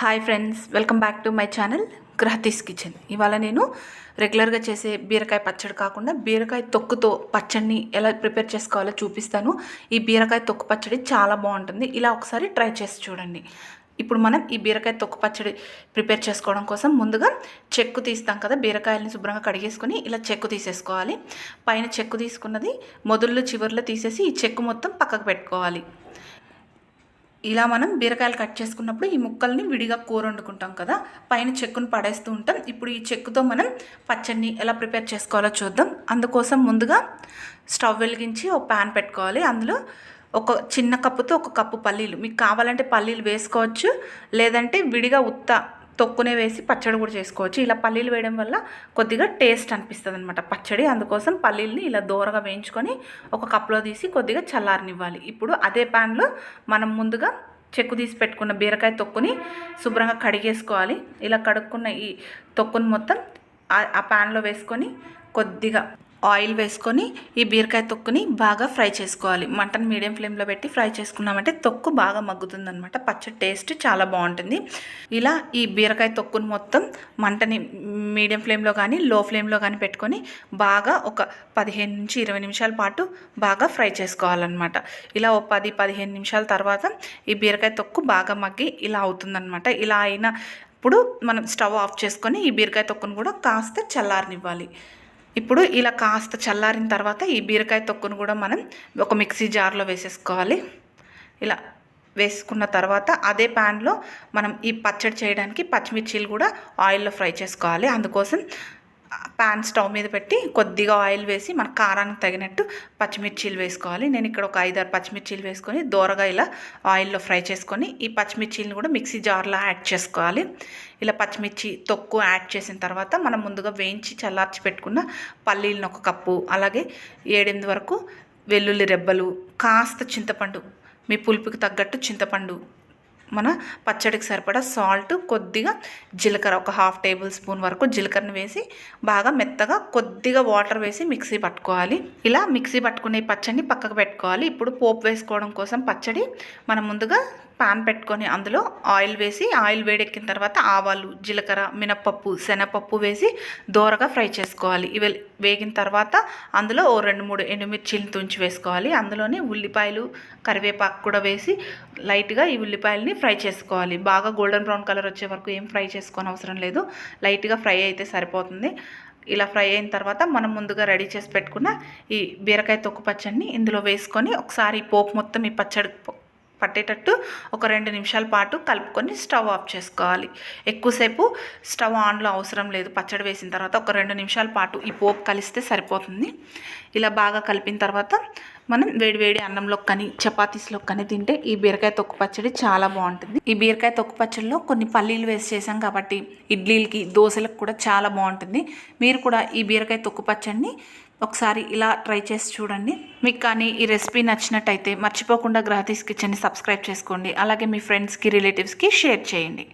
Hi friends welcome back to my channel గ్రహతీస్ kitchen ఇవాళ నేను రెగ్యులర్గా చేసే బీరకాయ పచ్చడి కాకుండా బీరకాయ తొక్కుతో పచ్చడిని ఎలా ప్రిపేర్ చేసుకోవాలో చూపిస్తాను. ఈ బీరకాయ తొక్కు పచ్చడి చాలా బాగుంటుంది. ఇలా ఒకసారి ట్రై చేసి చూడండి. ఇప్పుడు మనం ఈ బీరకాయ తొక్కు పచ్చడి ప్రిపేర్ చేసుకోవడం కోసం ముందుగా చెక్కు తీస్తాం కదా బీరకాయలని శుభ్రంగా కడిగేసుకొని ఇలా చెక్కు తీసేసుకోవాలి. పైన చెక్కు తీసుకున్నది మొదళ్ళు చివర్లో తీసేసి ఈ చెక్కు మొత్తం పక్కకు పెట్టుకోవాలి. ఇలా మనం బీరకాయలు కట్ చేసుకున్నప్పుడు ఈ ముక్కల్ని విడిగా కూర వండుకుంటాం కదా పైన చెక్కును పడేస్తూ ఉంటాం. ఇప్పుడు ఈ చెక్కుతో మనం పచ్చడిని ఎలా ప్రిపేర్ చేసుకోవాలో చూద్దాం. అందుకోసం ముందుగా స్టవ్ వెలిగించి ఒక ప్యాన్ పెట్టుకోవాలి. అందులో ఒక చిన్న కప్పుతో ఒక కప్పు పల్లీలు. మీకు కావాలంటే పల్లీలు వేసుకోవచ్చు. లేదంటే విడిగా ఉత్త తొక్కునే వేసి పచ్చడి కూడా చేసుకోవచ్చు. ఇలా పల్లీలు వేయడం వల్ల కొద్దిగా టేస్ట్ అనిపిస్తుంది అనమాట పచ్చడి. అందుకోసం పల్లీలని ఇలా దూరగా వేయించుకొని ఒక కప్లో తీసి కొద్దిగా చల్లారనివ్వాలి. ఇప్పుడు అదే ప్యాన్లో మనం ముందుగా చెక్కు తీసి పెట్టుకున్న బీరకాయ తొక్కుని శుభ్రంగా కడిగేసుకోవాలి. ఇలా కడుక్కున్న ఈ తొక్కుని మొత్తం ఆ- ఆ ప్యాన్లో వేసుకొని కొద్దిగా ఆయిల్ వేసుకొని ఈ బీరకాయ తొక్కుని బాగా ఫ్రై చేసుకోవాలి. మటన్ మీడియం ఫ్లేమ్లో పెట్టి ఫ్రై చేసుకున్నామంటే తొక్కు బాగా మగ్గుతుంది అనమాట పచ్చడి టేస్ట్ చాలా బాగుంటుంది. ఇలా ఈ బీరకాయ తొక్కుని మొత్తం మంటని మీడియం ఫ్లేమ్లో కానీ లో ఫ్లేమ్లో కానీ పెట్టుకొని బాగా ఒక పదిహేను నుంచి ఇరవై నిమిషాల పాటు బాగా ఫ్రై చేసుకోవాలన్నమాట. ఇలా ఒక పది పదిహేను నిమిషాల తర్వాత ఈ బీరకాయ తొక్కు బాగా మగ్గి ఇలా అవుతుందన్నమాట. ఇలా అయిన ఇప్పుడు మనం స్టవ్ ఆఫ్ చేసుకొని ఈ బీరకాయ తొక్కును కూడా కాస్త చల్లారనివ్వాలి. ఇప్పుడు ఇలా కాస్త చల్లారిన తర్వాత ఈ బీరకాయ తొక్కును కూడా మనం ఒక మిక్సీ జార్లో వేసేసుకోవాలి. ఇలా వేసుకున్న తర్వాత అదే ప్యాన్లో మనం ఈ పచ్చడి చేయడానికి పచ్చిమిర్చీలు కూడా ఆయిల్లో ఫ్రై చేసుకోవాలి. అందుకోసం పాన్ స్టవ్ మీద పెట్టి కొద్దిగా ఆయిల్ వేసి మన కారానికి తగినట్టు పచ్చిమిర్చీలు వేసుకోవాలి. నేను ఇక్కడ ఒక ఐదారు పచ్చిమిర్చీలు వేసుకొని దూరగా ఇలా ఆయిల్లో ఫ్రై చేసుకొని ఈ పచ్చిమిర్చీలను కూడా మిక్సీ జార్లో యాడ్ చేసుకోవాలి. ఇలా పచ్చిమిర్చి తొక్కు యాడ్ చేసిన తర్వాత మనం ముందుగా వేయించి చల్లార్చి పెట్టుకున్న పల్లీలను ఒక కప్పు అలాగే ఏడెనిమిది వరకు వెల్లుల్లి రెబ్బలు కాస్త చింతపండు మీ పులుపుకి తగ్గట్టు చింతపండు మన పచ్చడికి సరిపడా సాల్ట్ కొద్దిగా జీలకర్ర ఒక హాఫ్ టేబుల్ స్పూన్ వరకు జీలకర్రని వేసి బాగా మెత్తగా కొద్దిగా వాటర్ వేసి మిక్సీ పట్టుకోవాలి. ఇలా మిక్సీ పట్టుకునే పచ్చడిని పక్కకు పెట్టుకోవాలి. ఇప్పుడు పోపు వేసుకోవడం కోసం పచ్చడి మనం ముందుగా పాన్ పెట్టుకొని అందులో ఆయిల్ వేసి ఆయిల్ వేడెక్కిన తర్వాత ఆవాలు జీలకర్ర మినపప్పు శనగపప్పు వేసి దోరగా ఫ్రై చేసుకోవాలి. ఇవి వేగిన తర్వాత అందులో ఓ రెండు మూడు ఎండుమిర్చిని తుంచి వేసుకోవాలి. అందులోనే ఉల్లిపాయలు కరివేపాకు కూడా వేసి లైట్గా ఈ ఉల్లిపాయలని ఫ్రై చేసుకోవాలి. బాగా గోల్డెన్ బ్రౌన్ కలర్ వచ్చే వరకు ఏం ఫ్రై చేసుకోని అవసరం లేదు. లైట్గా ఫ్రై అయితే సరిపోతుంది. ఇలా ఫ్రై అయిన తర్వాత మనం ముందుగా రెడీ చేసి పెట్టుకున్న ఈ బీరకాయ తొక్కు పచ్చడిని ఇందులో వేసుకొని ఒకసారి పోపు మొత్తం ఈ పచ్చడి పట్టేటట్టు ఒక రెండు నిమిషాల పాటు కలుపుకొని స్టవ్ ఆఫ్ చేసుకోవాలి. ఎక్కువసేపు స్టవ్ ఆన్లో అవసరం లేదు. పచ్చడి వేసిన తర్వాత ఒక రెండు నిమిషాల పాటు ఈ పోపు కలిస్తే సరిపోతుంది. ఇలా బాగా కలిపిన తర్వాత మనం వేడివేడి అన్నంలో కానీ చపాతీస్లో కానీ తింటే ఈ బీరకాయ తొక్కు పచ్చడి చాలా బాగుంటుంది. ఈ బీరకాయ తొక్కు పచ్చడిలో కొన్ని పల్లీలు వేసి చేసాం కాబట్టి ఇడ్లీలకి దోశలకు కూడా చాలా బాగుంటుంది. మీరు కూడా ఈ బీరకాయ తొక్కు పచ్చడిని ఒకసారి ఇలా ట్రై చేసి చూడండి. మీకు కానీ ఈ రెసిపీ నచ్చినట్టయితే మర్చిపోకుండా గ్రహతీస్ కిచెన్ని సబ్స్క్రైబ్ చేసుకోండి. అలాగే మీ ఫ్రెండ్స్కి రిలేటివ్స్కి షేర్ చేయండి.